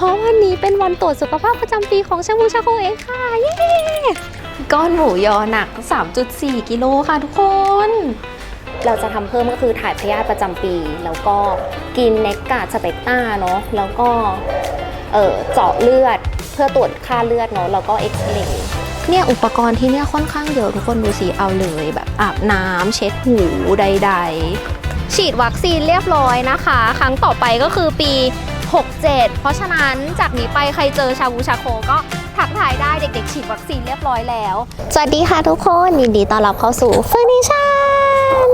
เพราะวันนี้เป็นวันตรวจสุขภาพประจำปีของชาบูชาโคเองค่ะ เย้ก้อนหมูยอหนัก 3.4 กิโลค่ะทุกคน เราจะทำเพิ่มก็คือถ่ายพยาธิประจำปี แล้วก็กินเนกกาสเปกต้าเนาะแล้วก็เเจาะเลือดเพื่อตรวจค่าเลือดเนาะแล้วก็เอ็กซเรย์เนี่ยอุปกรณ์ที่เนี่ยค่อนข้างเยอะทุกคนดูสิเอาเลยแบบอาบน้ำเช็ดหูใด ๆ ฉีดวัคซีนเรียบร้อยนะคะ ครั้งต่อไปก็คือปี 67 เพราะฉะนั้นจากนี้ไปใครเจอชาบูชาโคก็ทักทายได้เด็กๆฉีดวัคซีนเรียบร้อยแล้ว สวัสดีค่ะทุกคนยินดีต้อนรับเข้าสู่เฟอร์นิชั่น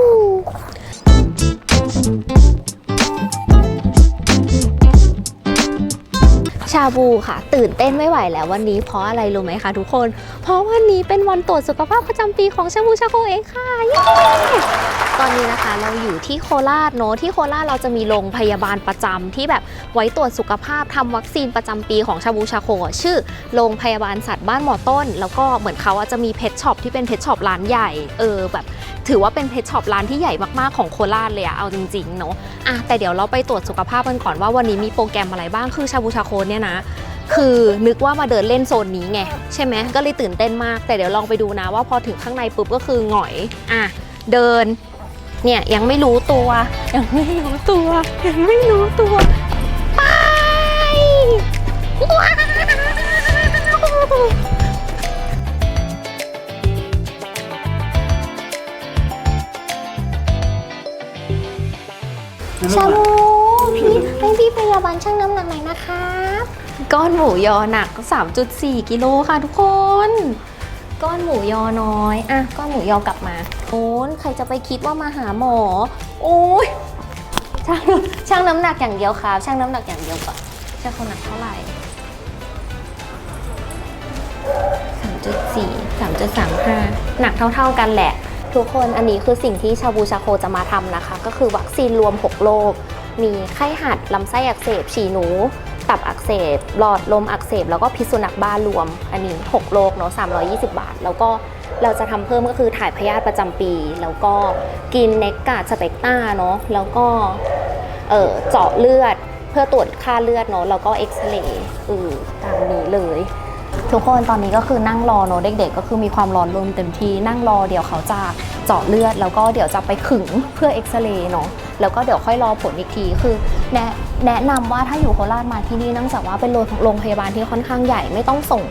ชาบูค่ะ ตื่นเต้นไม่ไหวแล้ววันนี้เพราะอะไรรู้ไหมคะทุกคน เพราะวันนี้เป็นวันตรวจสุขภาพประจำปีของชาบูชาโคเองค่ะ ตอนนี้นะคะเราอยู่ที่โคราชเนอะที่โคราชเราจะมีโรงพยาบาลประจำที่แบบไว้ตรวจสุขภาพทำวัคซีนประจำปีของชาบูชาโคอะชื่อโรงพยาบาลสัตว์บ้านหมอต้น แล้วก็เหมือนเขาจะมีเพชช็อปที่เป็นเพชช็อปร้านใหญ่เออแบบถือว่าเป็นเพชช็อปร้านที่ใหญ่มากๆของโคราชเลยอะเอาจริงๆเนอะอะแต่เดี๋ยวเราไปตรวจสุขภาพกันก่อนว่าวันนี้มีโปรแกรมอะไรบ้างคือชาบูชาโคเนี่ยนะคือนึกว่ามาเดินเล่นโซนนี้ไงใช่ไหมก็เลยตื่นเต้นมาก แต่เดี๋ยวลองไปดูนะว่าพอถึงข้างในปุ๊บก็คือหงอยอะเดิน เนี่ยยังไม่รู้ตัว ยังไม่รู้ตัว ยังไม่รู้ตัว ไปว้าวชาบูพี่ให้พี่พยาบาลชั่งน้ำหนักหน่อยนะครับ ก้อนหมูยอหนัก 3.4 กิโลค่ะทุกคน ก้อนหมูยอน้อย อะ ก้อนหมูยอกลับมาโอ้นใครจะไปคิดว่ามาหาหมอ โอ้ยช่างช่างน้ำหนักอย่างเดียวครับช่างน้ำหนักอย่างเดียวก่อนช่างเขาหนักเท่าไหร่สามจุดสี่สามจุดสามห้าหนักเท่า ๆกันแหละ ทุกคนอันนี้คือสิ่งที่ชาบูชาโคจะมาทำนะคะ ก็คือวัคซีนรวม 6 โรคมีไข้หัดลำไส้อักเสบฉี่หนู ตับอักเสบ หลอดลมอักเสบ แล้วก็พิษสุนัขบ้ารวม อันนี้ 6 โรคเนาะ320 บาท แล้วก็เราจะทำเพิ่มก็คือถ่ายพยาธิประจำปี แล้วก็กินเนกกาสเปกต้าเนาะแล้วก็เเจาะเลือดเพื่อตรวจค่าเลือดเนาะแล้วก็เอ็กซเรย์เออตามนี้เลย ทุกคนตอนนี้ก็คือนั่งรอเนอะเด็กๆ ก็คือมีความร้อนรนเต็มที่นั่งรอเดี๋ยวเขาจะ เจาะเลือด แล้วก็เดี๋ยวจะไปขึงเพื่อเอ็กซเรย์เนาะแล้วก็เดี๋ยวค่อยรอผลอีกทีคือแนะแนะนำว่าถ้าอยู่โคราชมาที่นี่เนื่องจากว่าเป็นโรงพยาบาลที่ค่อนข้างใหญ่ไม่ต้องส่ง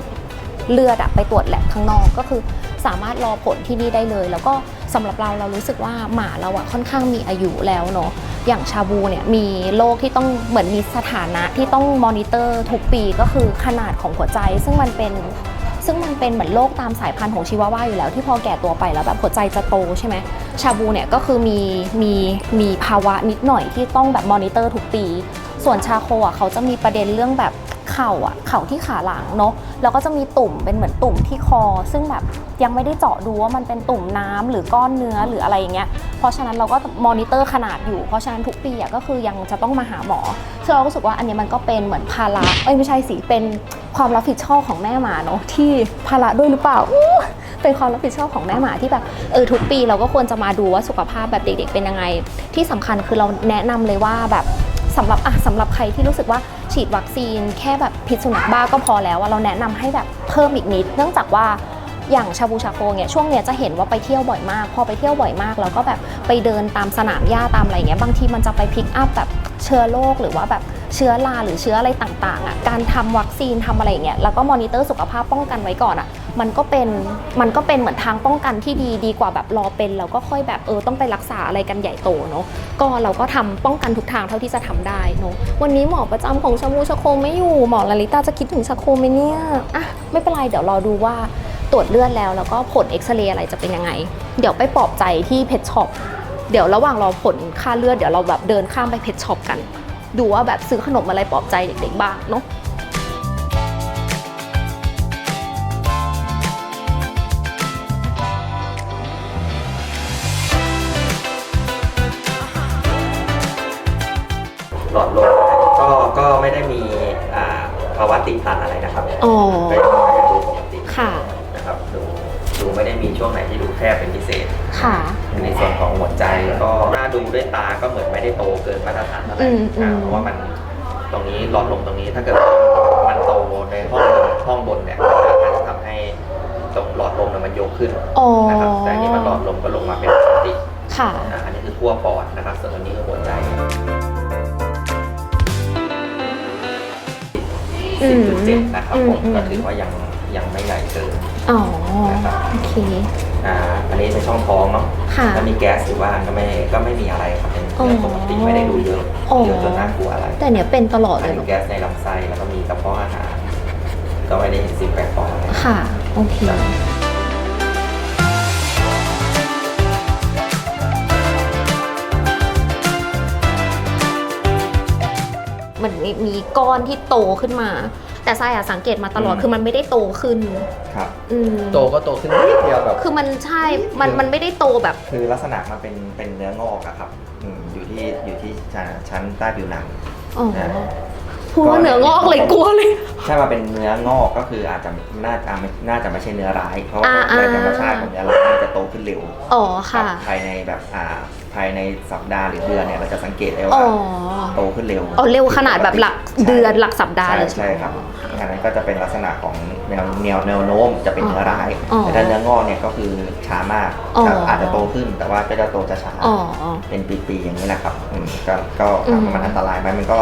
เลือดอะไปตรวจแลบข้างนอกก็คือสามารถรอผลที่นี่ได้เลย แล้วก็สำหรับเราเรารู้สึกว่าหมาเราอะค่อนข้างมีอายุแล้วเนาะอย่างชาบูเนี่ยมีโรคที่ต้องเหมือนมีสถานะที่ต้องมอนิเตอร์ทุกปีก็คือขนาดของหัวใจ ซึ่งมันเป็น ซึ่งมันเป็นเหมือนโรคตามสายพันธุ์ของชิวาว่าอยู่แล้ว ที่พอแก่ตัวไปแล้วแบบหัวใจจะโตใช่ไหมชาบูเนี่ยก็คือมีมีมีภาวะนิดหน่อยที่ต้องแบบมอนิเตอร์ทุกปี ส่วนชาโคอะเขาจะมีประเด็นเรื่องแบบ เข่าอะเข่าที่ขาหลังเนาะแล้วก็จะมีตุ่มเป็นเหมือนตุ่มที่คอ ซึ่งแบบยังไม่ได้เจาะดูว่ามันเป็นตุ่มน้ำหรือก้อนเนื้อหรืออะไรอย่างเงี้ยเพราะฉะนั้นเราก็มอนิเตอร์ขนาดอยู่ เพราะฉะนั้นทุกปีอะก็คือยังจะต้องมาหาหมอซึ่งเราก็รู้สึกว่าอันนี้มันก็เป็นเหมือนภาระเอ้ยไม่ใช่สิเป็นความรับผิดชอบของแม่หมาเนาะที่ภาระด้วยหรือเปล่าเป็นความรับผิดชอบของแม่หมาที่แบบเออทุกปีเราก็ควรจะมาดูว่าสุขภาพแบบเด็กๆเป็นยังไง ที่สำคัญคือเราแนะนำเลยว่าแบบ สำหรับอะสำหรับใครที่รู้สึกว่าฉีดวัคซีนแค่แบบพิษสุนัขบ้าก็พอแล้วเราแนะนำให้แบบเพิ่มอีกนิด เนื่องจากว่าอย่างชาบูชาโคเนี่ยช่วงเนี้ยจะเห็นว่าไปเที่ยวบ่อยมาก พอไปเที่ยวบ่อยมากแล้วก็แบบไปเดินตามสนามหญ้าตามอะไรเงี้ยบางทีมันจะไปพิกอัพแบบเชื้อโรคหรือว่าแบบเชื้อราหรือเชื้ออะไรต่างๆอะการทำวัคซีนทำอะไรเงี้ยแล้วก็มอนิเตอร์สุขภาพป้องกันไว้ก่อนอะ มันก็เป็นมันก็เป็นเหมือนทางป้องกันที่ดีดีกว่าแบบรอเป็นแล้วก็ค่อยแบบเออต้องไปรักษาอะไรกันใหญ่โตเนาะก็เราก็ทำป้องกันทุกทางเท่าที่จะทำได้เนาะวันนี้หมอประจำของชาบูชาโคไม่อยู่หมอลลิตาจะคิดถึงชาโคไหมเนี่ยอะไม่เป็นไรเดี๋ยวรอดูว่าตรวจเลือดแล้วแล้วก็ผลเอ็กซเรย์อะไรจะเป็นยังไง เดี๋ยวไปปลอบใจที่เพชช็อปเดี๋ยวระหว่างรอผลค่าเลือดเดี๋ยวเราแบบเดินข้ามไปเพชช็อปกัน ดูว่าแบบซื้อขนมอะไรปลอบใจเด็กๆบ้างเนาะ เศษ ค่ะ ในส่วนของหัวใจก็หน้าดูด้วยตาก็เหมือนไม่ได้โตเกินมาตรฐานอะไรอืมอืเพราะว่ามันตรงนี้หลอดลมตรงนี้ถ้าเกิดมันโตในห้องห้องบนเนี่ยมันจะทำให้ตรงหลอดลมมันโยกขึ้นนะครับแต่นี่มันหลอดลมก็ลงมาเป็นปกติค่ะอันนี้คือทั่วปอดนะครับส่วนอันนี้คือหัวใจอืสิบจุดเจ็ดนะครับผมอืมอืม ก็ถือว่ายังยังไม่ใหญ่เกิน อ๋อ โอเค อ่าอันนี้เป็นช่องท้องเนาะค่ะ ถ้ามีแก๊สอยู่บ้างก็ไม่ก็ไม่มีอะไรครับเป็นเรื่องปกติไม่ได้ดูเยอะอ๋อ เยอะจนน่ากลัวอะไรแต่เนี้ยเป็นตลอดเลยมีเหรอแก๊สในลำไส้แล้วก็มีกระเพาะอาหารก็ไม่ได้เห็นสิ่งแปลกปลอมอะไร ค่ะ โอเค มันมีมีก้อนที่โตขึ้นมา แต่ทรายอะสังเกตมาตลอดคือมันไม่ได้โตขึ้นครับอืมโตก็โตขึ้นนิดเดียวแบบ คือมันใช่มันมันไม่ได้โตแบบ คือลักษณะมันเป็นเป็นเนื้องอกอะครับอืมอยู่ที่อยู่ที่ชั้นชั้นใต้ผิวหนัง อ๋อนะพูดว่าเหนืองอกเลยกลัวเลย ถ้ามาเป็นเนื้องอกก็คืออาจจะน่าจะไม่น่าจะไม่ใช่เนื้อร้าย เพราะว่าอ่าในอ่าธรรมชาติของเนื้อร้ายมันจะโตขึ้นเร็วอ๋อครัค่ะบภายในแบบอ่า ภายในสัปดาห์หรือเดือนเนี่ยเราจะสังเกตได้อ๋ว่าอโตขึ้นเร็วอ๋อเร็วขนาดแบบหลักเดือนหลักสัปดาห์เลยใช่ไหม ครับอันนั้นก็จะเป็นลักษณะของแนวแนวแนวโน้มจะเป็นเนื้อร้ายอ๋อแต่ถ้าเนื้องอกเนี่ยก็คือช้ามากอ๋อแต่อาจจะโตขึ้นแต่ว่าก็จะโตจะช้า อ๋อ เป็นปีๆอย่างนี้แหละครับอืมก็ก็อืถามมว่ามันอันตรายไหมมันก็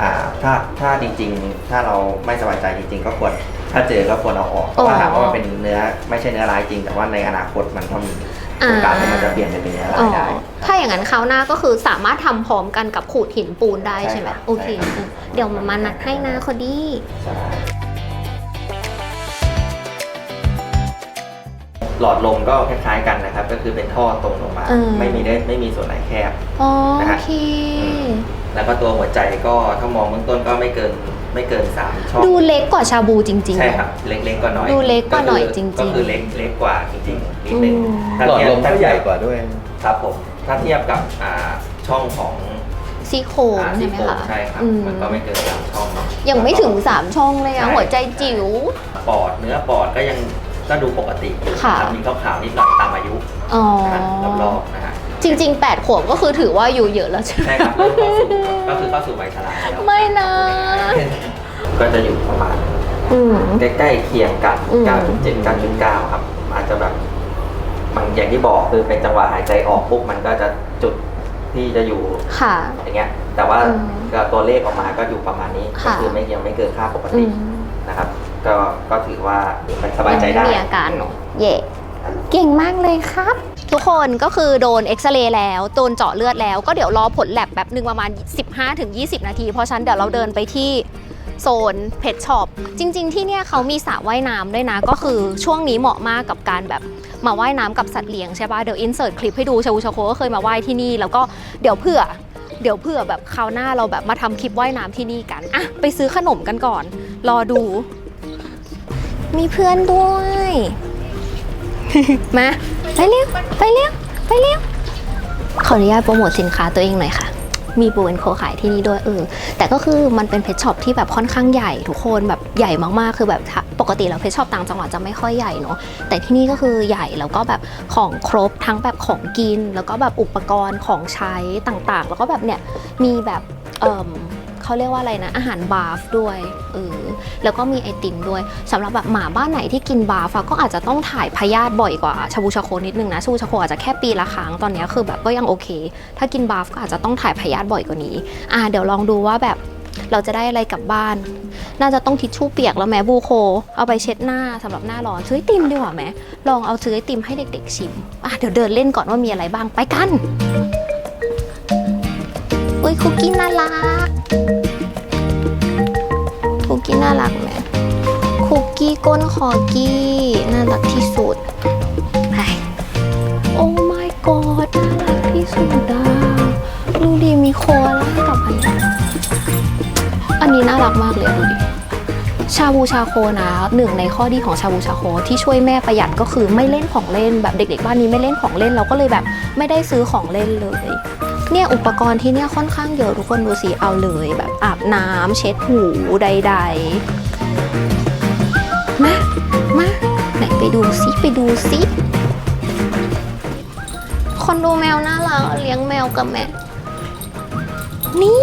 อ่าถ้าถ้าจริงๆ ถ้าเราไม่สบายใจจริงๆ ก็ควรถ้าเจอก็ควรเอาออกเพราะว่าถามว่ามันเป็นเนื้อไม่ใช่เนื้อร้ายจริง แต่ว่าในอนาคตมันก็มี โอกาสที่มันจะเปลี่ยนไปเป็นเนื้อร้าอ๋ยอได้ ถ้าอย่างนั้นคราวหน้าก็คือสามารถทำพร้อมกันกับขูดหินปูนได้ใช่ใช่ไหมครับ โอเคใช่ครับเออเดี๋ยวมามานัดให้นะคอดี้ใช่หลอดลมก็คล้ายๆกันนะครับ ก็คือเป็นท่อตรงลงมาไม่มีได้ไม่มีส่วนไหนแคบอ๋อนะโอฮะเค แล้วก็ตัวหัวใจก็ถ้ามองเบื้องต้นก็ไม่เกินไม่เกินสามช่องดูเล็กกว่าชาบูจริงๆ ใช่เนอะครับ เล็กๆกว่าน้อยดูเล็กกว่าหน่อยคืจริงๆ ก็คือเล็กเล็กกว่าจริงๆ นิดนึงอืมถ้าหลอดเทียบลมก็ใหญ่กว่าด้วย ครับผมถ้าเทียบกับอ่าช่องของซี่โครงอ่าใช่ซี่ไหมโครงคะใช่ครับ อืมมันก็ไม่เกินสามช่องเนาะ ยังไม่ถึง 3 ช่องเลยอะใช่หัวใจจิ๋ว ปอดเนื้อปอดก็ยังก็ดูปกติอยู่ค่ะครับมีขาวๆนิดหน่อยตามอายุอ๋อ นะฮะรอบๆนะฮะจริง ๆ 8 ขวบก็คือถือว่าอยู่เยอะแล้วใช่ไหม ใช่ครับเริ่มเข้าสู่ก็คือเข้าสู่วัยชราแล้วไม่นะ ก็จะอยู่ประมาณ อืม ใกล้ๆเคียงกัน อืม 9.7 9.9 ครับ อาจจะแบบ มันอย่างที่บอกคือเป็นจังหวะหายใจออกปุ๊บมันก็จะจุดที่จะอยู่ค่ะ อย่างเงี้ย แต่ว่าอืมก็ตัวเลขออกมาก็อยู่ประมาณนี้ก็ค่ะ คือไม่ยังไม่เกินค่าปกอืติมนะครับ ก็ก็ถือว่ามันสบายใจยังได้ไม่มีอาการเนอะเย่เก่งมากเลยครับ ทุกคนก็คือโดนเอ็กซเรย์แล้วโดนเจาะเลือดแล้ว ก็เดี๋ยวรอผลแลบแบบหนึ่งประมาณ 15-20 นาที เพราะฉะนั้นเดี๋ยวเราเดินไปที่โซนเพชช็อปจริง ๆ ที่เนี่ยเขามีสระว่ายน้ำด้วยนะ ก็คือช่วงนี้เหมาะมากกับการแบบ มาว่ายน้ำกับสัตว์เลี้ยงใช่ปะเดี๋ยวอินเสิร์ตคลิปให้ดูชาวูชาโคก็เคยมาว่ายที่นี่ แล้วก็เดี๋ยวเผื่อเดี๋ยวเผื่อแบบคราวหน้าเราแบบมาทำคลิปว่ายน้ำที่นี่กันอะไปซื้อขนมกันก่อน รอดู มีเพื่อนด้วยมาไปเร็วไปเร็วไปเร็วขออนุญาตโปรโมทสินค้าตัวเองหน่อยค่ะ มีบูเอนโคขายที่นี่ด้วยเออแต่ก็คือมันเป็นเพชช็อปที่แบบค่อนข้างใหญ่ทุกคนแบบใหญ่มากๆ คือแบบปกติแล้วเพชช็อปต่างจังหวัดจะไม่ค่อยใหญ่เนาะแต่ที่นี่ก็คือใหญ่แล้วก็แบบของครบทั้งแบบของกิน แล้วก็แบบอุปกรณ์ของใช้ต่างๆ แล้วก็แบบเนี่ยมีแบบเออ เขาเรียกว่าอะไรนะ อาหารบาฟด้วยเออแล้วก็มีไอติมด้วยสำหรับแบบหมาบ้านไหนที่กินบาฟก็อาจจะต้องถ่ายพยาธิบ่อยกว่าชาบูชาโคนิดนึงนะชาบูชาโคอาจจะแค่ปีละครั้งตอนนี้คือแบบก็ยังโอเค ถ้ากินบาฟก็อาจจะต้องถ่ายพยาธิบ่อยกว่านี้อ่าเดี๋ยวลองดูว่าแบบเราจะได้อะไรกลับบ้าน น่าจะต้องทิชชู่เปียกแล้วแม้บูโค เอาไปเช็ดหน้าสำหรับหน้าร้อนซื้อไอติมดีกว่าไหมลองเอาซื้อไอติมให้เด็กๆชิมอะเดี๋ยวเดินเล่นก่อนว่ามีอะไรบ้างไปกัน อุ้ยคุกกี้น่ารัก คุกกี้น่ารักไหมคุกกี้ก้นคอกี้น่ารักที่สุดไปโอ้ my god น่ารักที่สุดอะดูดิมีโคอาล่ากับอันนี้อันนี้น่ารักมากเลยดูดิชาบูชาโคนะหนึ่งในข้อดีของชาบูชาโคที่ช่วยแม่ประหยัดก็คือไม่เล่นของเล่นแบบเด็ก ๆ บ้านนี้ไม่เล่นของเล่นเราก็เลยแบบไม่ได้ซื้อของเล่นเลย เนี่ยอุปกรณ์ที่เนี่ยค่อนข้างเยอะทุกคนดูสิเอาเลยแบบอาบน้ำเช็ดหูใดๆ มา มาไหนไปดูซิไปดูซิคนดูแมวน่ารักเลี้ยงแมวกับแม่ นี่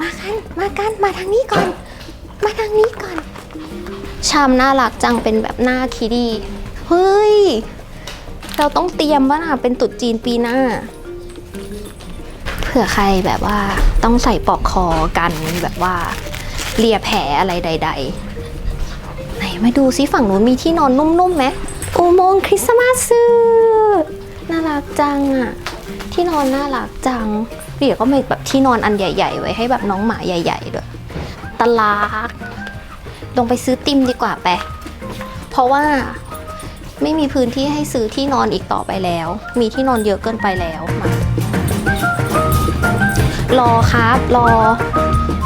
มากันมากันมาทางนี้ก่อน มาทางนี้ก่อน ชามน่ารักจังเป็นแบบหน้าคิดดีเฮ้ย เราต้องเตรียมว่านะเป็นตุดจีนปีหน้า ผื่อใครแบบว่าต้องใส่ปลอกคอกันแบบว่าเลียแผลอะไรใด ๆ ไหนมาดูซิฝั่งนู้นมีที่นอนนุ่มๆไหมอุโมงค์คริสต์มาสซื้อน่ารักจังอะที่นอนน่ารักจังเดี๋ยวก็มีแบบที่นอนอันใหญ่ ๆ ไว้ให้แบบน้องหมาใหญ่ ๆ ด้วยตลาดลงไปซื้อติมดีกว่าไปเพราะว่าไม่มีพื้นที่ให้ซื้อที่นอนอีกต่อไปแล้ว มีที่นอนเยอะเกินไปแล้วมา รอครับ รอ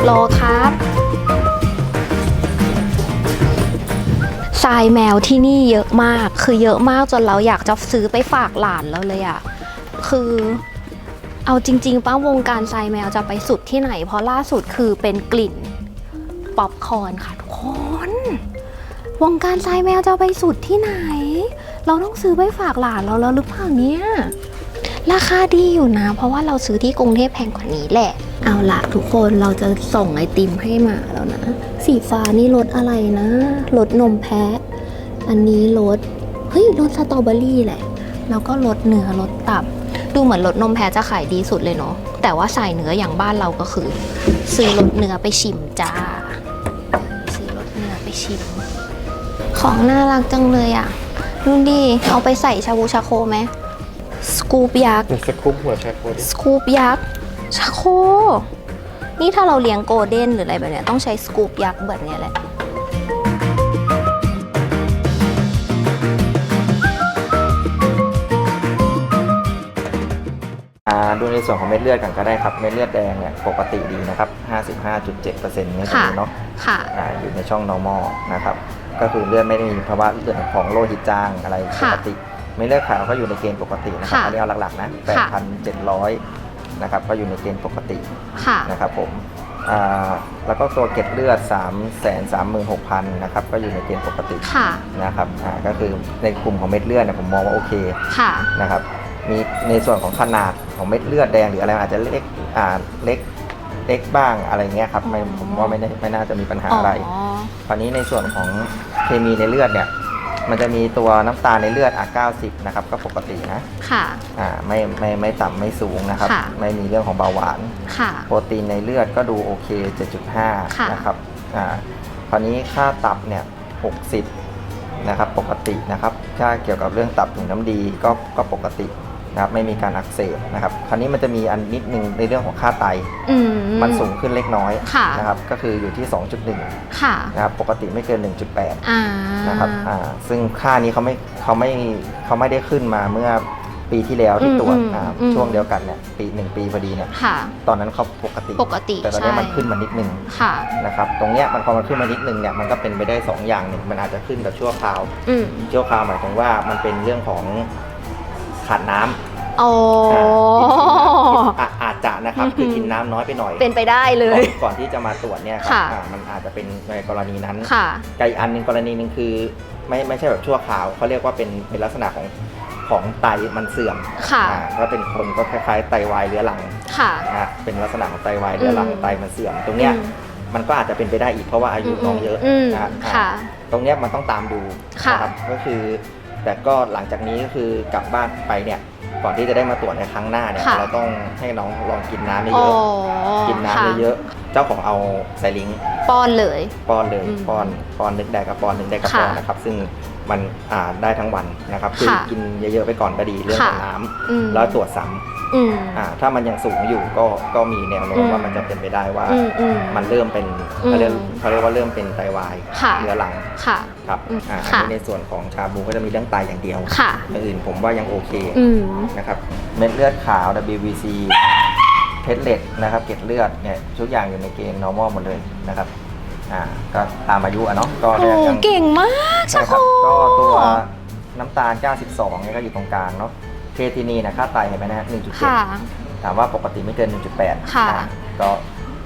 รอครับทรายแมวที่นี่เยอะมาก คือเยอะมากจนเราอยากจะซื้อไปฝากหลานแล้วเลยอะคือเอาจริง ๆป้าวงการทรายแมวจะไปสุดที่ไหน เพราะล่าสุดคือเป็นกลิ่นป๊อปคอนค่ะทุกคน วงการทรายแมวจะไปสุดที่ไหน เราต้องซื้อไปฝากหลานเราแล้วหรือเปล่าเนี่ย ราคาดีอยู่นะ เพราะว่าเราซื้อที่กรุงเทพแพงกว่านี้แหละ เอาละทุกคนเราจะส่งไอติมให้หมาแล้วนะ สีฟ้านี่รสอะไรนะรสนมแพะ อันนี้รสเฮ้ยรสสตรอเบอรี่แหละ แล้วก็รสเนื้อรสตับ ดูเหมือนรสนมแพะจะขายดีสุดเลยเนาะแต่ว่าใส่เนื้ออย่างบ้านเราก็คือ ซื้อรสเนื้อไปชิมจ้า ซื้อรสเนื้อไปชิม ของน่ารักจังเลยอะดูดิเอาไปใส่ชาบูชาโคไหม สกูปยักษ์เป็นสกู๊ปหัวชาโคดิสกูปยักษ์ชาโค นี่ถ้าเราเลี้ยงโกลเด้นหรืออะไรแบบเนี้ยต้องใช้สกูปยักษ์แบบเนี้ยแหละ อ่าดูในส่วนของเม็ดเลือดกันก็ได้ครับ เม็ดเลือดแดงเนี่ยปกติดีนะครับ 55.7%เนี่ยตรงนี้เนาะค่ะ อ่าอยู่ในช่อง normal นะครับ ก็คือเลือดไม่ได้มีภาวะเรื่องของโลหิตจางอะไรปค่ะ กติ เม็ดเลือดขาวก็อยู่ในเกณฑ์ปกตินะครับค่ะอันนี้เอาหลักๆนะค่ะ 8,700นะครับก็อยู่ในเกณฑ์ปกติค่ะ นะครับผมอ่าแล้วก็ตัวเกล็ดเลือด 3 3 6 0 0 0นะครับก็อยู่ในเกณฑ์ปกติค่ะ นะครับอ่าก็คือในกลุ่มของเม็ดเลือดเนี่ยผมมองว่าโอเคค่ะ นะครับมีในส่วนของขนาดของเม็ดเลือดแดงหรืออะไรมันอาจจะเล็กอ่าเล็กเล็กบ้างอะไรเงี้ยครับไม่อ๋อผมว่าไม่ได้ไม่น่าจะมีปัญหาอ๋ออะไร คราวนี้ในส่วนของเคมีในเลือดเนี่ย มันจะมีตัวน้ำตาลในเลือดอะ90 นะครับ ก็ปกตินะค่ะ อ่าไม่ไม่ไม่ต่ำไม่สูงนะครับ ค่ะ ไม่มีเรื่องของเบาหวาน ค่ะ โปรตีนในเลือดก็ดูโอเค ค่ะ 7.5 นะครับ อ่า คราวนี้ค่าตับเนี่ย 60 นะครับ ปกตินะครับ ถ้าเกี่ยวกับเรื่องตับถุงน้ำดีก็ก็ปกติ นะครับไม่มีการอักเสบนะครับคราวนี้มันจะมีอันนิดนึงในเรื่องของค่าไต อืมมันสูงขึ้นเล็กน้อยค่ะนะครับก็คืออยู่ที่ 2.1ค่ะนะครับปกติไม่เกิน 1.8อ่านะครับอ่าซึ่งค่านี้เขาไม่เขาไม่เขาไม่ได้ขึ้นมาเมื่อปีที่แล้วที่ตรวจอืมอ่าอืมช่วงเดียวกันเนี่ยปีหนึ่งปีพอดีเนี่ยค่ะตอนนั้นเขาปกติปกติแต่ตอนนี้ใช่มันขึ้นมานิดนึงค่ะนะครับตรงเนี้ยมันพอมันขึ้นมานิดนึงเนี่ยมันก็เป็นไปได้สองอย่างหนึ่งมันอาจจะขึ้นแบบชั่วคราวอืมชั่วคราวหมายถึงว่ามันเป็นเรื่องของ ขาดน้ำโอ้อ่าอาจจะนะครับคือกินน้ำน้อยไปหน่อยเป็นไปได้เลก่อยนก่อนที่จะมาตรวจเนี่ยครัค่ะ อ่ามันอาจจะเป็นในกรณีนั้นค่ะ กับอีกอันหนึ่งกรณีหนึ่งคือ ไม่ไม่ใช่แบบชั่วคราวเขาเรียกว่าเป็นเป็นลักษณะของของไตมันเสื่อมค่ะ อ่าก็เป็นคนก็คล้ายๆไตวายเรื้อรัง ค่ะ นะฮะเป็นลักษณะของไตวายเรื้อรังอืม ไตมันเสื่อมตรงเนี้ยอืมมันก็อาจจะเป็นไปได้อีกเพราะว่าอายุน้องเยอะมนะฮะอ่าค่ะ ตรงเนี้ยมันต้องตามดูค่ะ นะครับก็คือ แต่ก็หลังจากนี้ก็คือกลับบ้านไปเนี่ยก่อนที่จะได้มาตรวจในครั้งหน้าเนี่ยค่ะเราต้องให้น้องลองกินน้ำอ๋เยออะๆกินน้ำเยอะๆเจ้าของเอาไซลิงๆป้อนเลย ป้อนเลยอืมป้อนป้อนนึกได้กับป้อนนึกได้กับค่ะป้อนนะครับ ซึ่งมันอ่าได้ทั้งวันนะครับ คือค่ะกินเยอะๆไปก่อนก็ดีเรื่องของค่ะ น้ำอืม แล้วตรวจซ้ อืมำอ่าถ้ามันยังสูงอยู่ก็ก็มีแนวโน้อืมมว่ามันจะเป็นไปได้ว่าอืมอืมมันเริ่มเป็นอืมเขาเรียกเขาเรียกว่าเริ่มเป็นไตวายค่ะ เรื้อรังค่ะ ครับอืมอ่าอันค่ะ นี้ในส่วนของชาบูก็จะมีเรื่องไตอย่างเดียวค่ะ อย่างอื่นผมว่ายังโอเคอืม นะครับเม็ดเลือดขาว WBC เพชรเล็ดนะครับเกล็ดเลือดเนี่ยทุกอย่างอยู่ในเกณฑ์ normal หมดเลยนะครับอ่าก็ตามอายุอะเนาะก็โอ้เนี่ยยัง เก่งมากใช่ชาคโครับก็ตัวน้ำตาล 92เนี่ยก็อยู่ตรงกลางเนาะ เคทีนีนะค่าไตเห็นไหมนะฮะค่ะ 1.7ถามว่าปกติไม่เกิน 1.8ค่ะ อ่าก็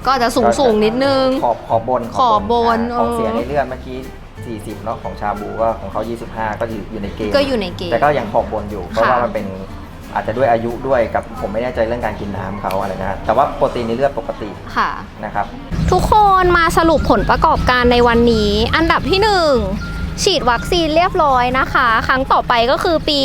ก็จะสูงสูงๆนิดนึง ขอบขอบบนขอบบนาของเออเสียในเลือดเมื่อกี้ 40เนาะของชาบูก็ของเขา 25 ก็อยู่อยู่ในเกณฑ์ ก็อยู่ในเกณฑ์ แต่ก็ยังขอบบนอยู่ เพราะค่ะว่ามันเป็นอาจจะด้วยอายุด้วยกับผมไม่แน่ใจเรื่องการกินน้ำเขาอะไรนะ แต่ว่าโปรตีนในเลือดปกติค่ะ นะครับ ทุกคนมาสรุปผลประกอบการในวันนี้ อันดับที่หนึ่งฉีดวัคซีนเรียบร้อยนะคะ ครั้งต่อไปก็คือปี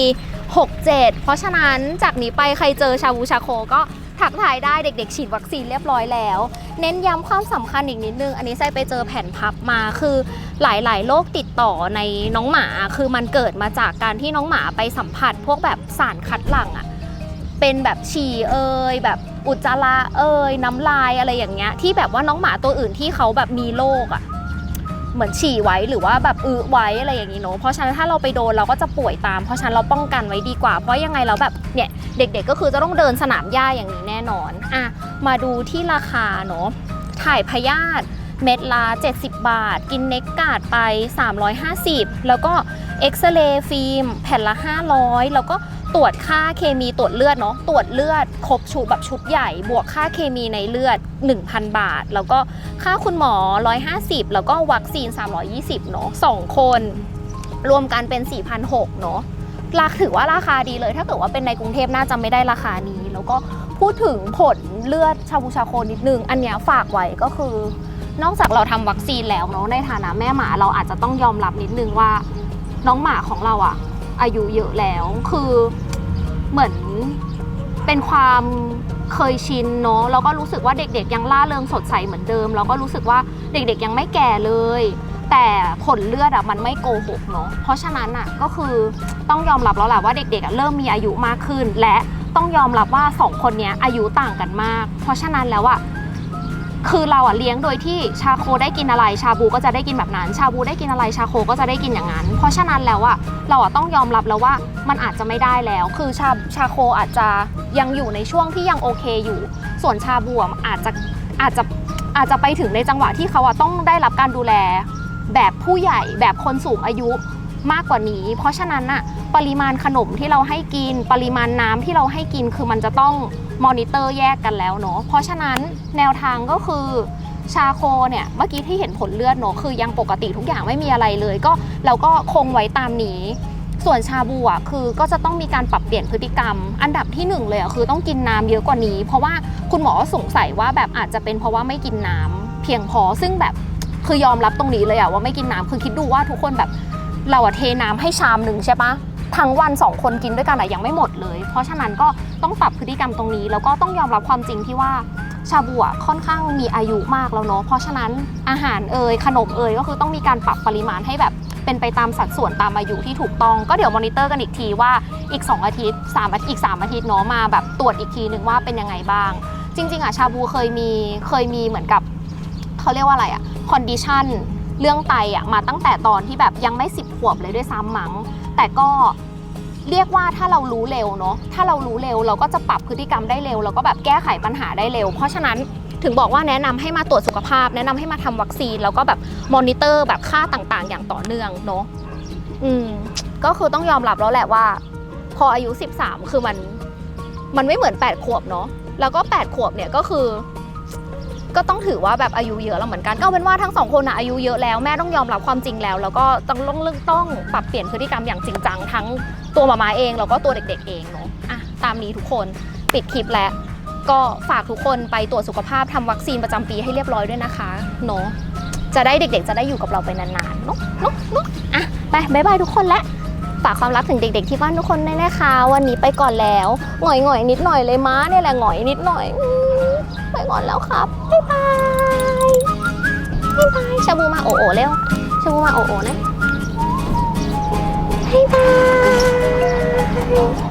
67 เพราะฉะนั้นจากนี้ไปใครเจอชาบูชาโคก็ทักทายได้เด็กๆ ฉีดวัคซีนเรียบร้อยแล้ว เน้นย้ำความสำคัญอีกนิดนึง อันนี้ไส้ไปเจอแผ่นพับมาคือหลายๆโรคติดต่อในน้องหมาคือมันเกิดมาจากการที่น้องหมาไปสัมผัส พวกแบบสารคัดหลั่งอะเป็นแบบฉี่เอยแบบอุจจาระเอยน้ำลายอะไรอย่างเงี้ยที่แบบว่าน้องหมาตัวอื่นที่เขาแบบมีโรคอะ เหมือนฉี่ไว้หรือว่าแบบอึไว้อะไรอย่างนี้เนาะเพราะฉะนั้นถ้าเราไปโดนเราก็จะป่วยตาม เพราะฉะนั้นเราป้องกันไว้ดีกว่า เพราะยังไงเราแบบเนี่ยเด็กๆก็คือจะต้องเดินสนามหญ้าอย่างนี้แน่นอนอะมาดูที่ราคาเนาะถ่ายพยาธิเม็ดละ70 บาท กินเน็กกาดไป 350 แล้วก็เอ็กซเรย์ฟิล์มแผ่นละ 500 แล้วก็ ตรวจค่าเคมีตรวจเลือดเนาะตรวจเลือดครบชุดแบบชุดใหญ่ บวกค่าเคมีในเลือด 1,000 บาท แล้วก็ค่าคุณหมอ 150 แล้วก็วัคซีน 320 เนาะสองคน รวมกันเป็น 4,600 เนาะราถือว่าราคาดีเลย ถ้าเกิดว่าเป็นในกรุงเทพน่าจะไม่ได้ราคานี้ แล้วก็พูดถึงผลเลือดชาบูชาโคนิดนึง อันเนี้ยฝากไว้ก็คือนอกจากเราทำวัคซีนแล้วเนาะในฐานะแม่หมาเราอาจจะต้องยอมรับนิดนึงว่า น้องหมาของเราอะ อายุเยอะแล้ว คือเหมือนเป็นความเคยชินเนาะแล้วก็รู้สึกว่าเด็กๆ ยังล่าเริงสดใสเหมือนเดิม แล้วก็รู้สึกว่าเด็กๆยังไม่แก่เลย แต่ผลเลือดอะมันไม่โกหกเนาะเพราะฉะนั้นอะก็คือต้องยอมรับแล้วแหละว่าเด็กๆเริ่มมีอายุมากขึ้น และต้องยอมรับว่าสองคนนี้อายุต่างกันมาก เพราะฉะนั้นแล้วอะ คือเราอะเลี้ยงโดยที่ชาโคได้กินอะไร ชาบูก็จะได้กินแบบนั้น ชาบูได้กินอะไรชาโคก็จะได้กินอย่างนั้น เพราะฉะนั้นแล้วอะเราอะต้องยอมรับแล้วว่ามันอาจจะไม่ได้แล้ว คือชาชาโคอาจจะยังอยู่ในช่วงที่ยังโอเคอยู่ ส่วนชาบูอะอาจจะอาจจะอาจจะไปถึงในจังหวะที่เขาอะต้องได้รับการดูแล แบบผู้ใหญ่แบบคนสูงอายุ มากกว่านี้ เพราะฉะนั้นอะปริมาณขนมที่เราให้กิน ปริมาณน้ำที่เราให้กินคือมันจะต้องมอนิเตอร์แยกกันแล้วเนาะเพราะฉะนั้นแนวทางก็คือชาโคเนี่ยเมื่อกี้ที่เห็นผลเลือดเนาะคือยังปกติทุกอย่างไม่มีอะไรเลย ก็เราก็คงไว้ตามนี้ ส่วนชาบูอะคือก็จะต้องมีการปรับเปลี่ยนพฤติกรรม อันดับที่หนึ่งเลยอะคือต้องกินน้ำเยอะกว่านี้ เพราะว่าคุณหมอสงสัยว่าแบบอาจจะเป็นเพราะว่าไม่กินน้ำเพียงพอซึ่งแบบคือยอมรับตรงนี้เลยอะว่าไม่กินน้ำคือคิดดูว่าทุกคนแบบ เราอะเทน้ำให้ชามหนึ่งใช่ปะทั้งวันสองคนกินด้วยกันอะยังไม่หมดเลย เพราะฉะนั้นก็ต้องปรับพฤติกรรมตรงนี้ แล้วก็ต้องยอมรับความจริงที่ว่าชาบูอะค่อนข้างมีอายุมากแล้วเนาะเพราะฉะนั้นอาหารเอ่ยขนมเอ่ยก็คือต้องมีการปรับปริมาณให้แบบเป็นไปตามสัดส่วนตามอายุที่ถูกต้องก็เดี๋ยวมอนิเตอร์กันอีกทีว่าอีก 2 อาทิตย์3อาทิตย์อีก 3 อาทิตย์เนาะมาแบบตรวจอีกทีหนึ่งว่าเป็นยังไงบ้าง จริง ๆอะชาบูเคยมีเคยมีเหมือนกับเขาเรียกว่าอะไรอะคอนดิชัน เรื่องไตอะมาตั้งแต่ตอนที่แบบยังไม่10ขวบเลยด้วยซ้ำมั้งแต่ก็เรียกว่าถ้าเรารู้เร็วเนาะถ้าเรารู้เร็วเราก็จะปรับพฤติกรรมได้เร็ว แล้วก็แบบแก้ไขปัญหาได้เร็ว เพราะฉะนั้นถึงบอกว่าแนะนำให้มาตรวจสุขภาพ แนะนำให้มาทำวัคซีน แล้วก็แบบมอนิเตอร์แบบค่าต่างๆ อย่างต่อเนื่องเนาะอืมก็คือต้องยอมรับแล้วแหละว่า พออายุ 13 คือมัน มันไม่เหมือน 8 ขวบเนาะแล้วก็ 8 ขวบเนี่ยก็คือ ก็ต้องถือว่าแบบอายุเยอะแล้วเหมือนกันก็เป็นว่าทั้งสองคนนะอายุเยอะแล้วแม่ต้องยอมรับความจริงแล้ว แล้วก็ต้องต้องต้องปรับเปลี่ยนพฤติกรรมอย่างจริงจังทั้งตัวหมามาเองแล้วก็ตัวเด็ก ๆ เองเนาะอะตามนี้ทุกคนปิดคลิปแล้วก็ฝากทุกคนไปตรวจสุขภาพทำวัคซีนประจำปีให้เรียบร้อยด้วยนะคะเนาะจะได้เด็กๆ จะได้อยู่กับเราไปนานๆเนาะเนาะเนาะอะไปบายบายทุกคนและฝากความรักถึงเด็ก ๆ ที่บ้านทุกคนด้วยนะคะวันนี้ไปก่อนแล้วหงอยๆนิดหน่อยเลยม้าเนี่ยแหละหงอยนิดหน่อย ก่อนแล้วครับบ๊ายบายบ๊ายบายชาบูมาโอโอเร็วชาบูมาโอโอนะบ๊ายบาย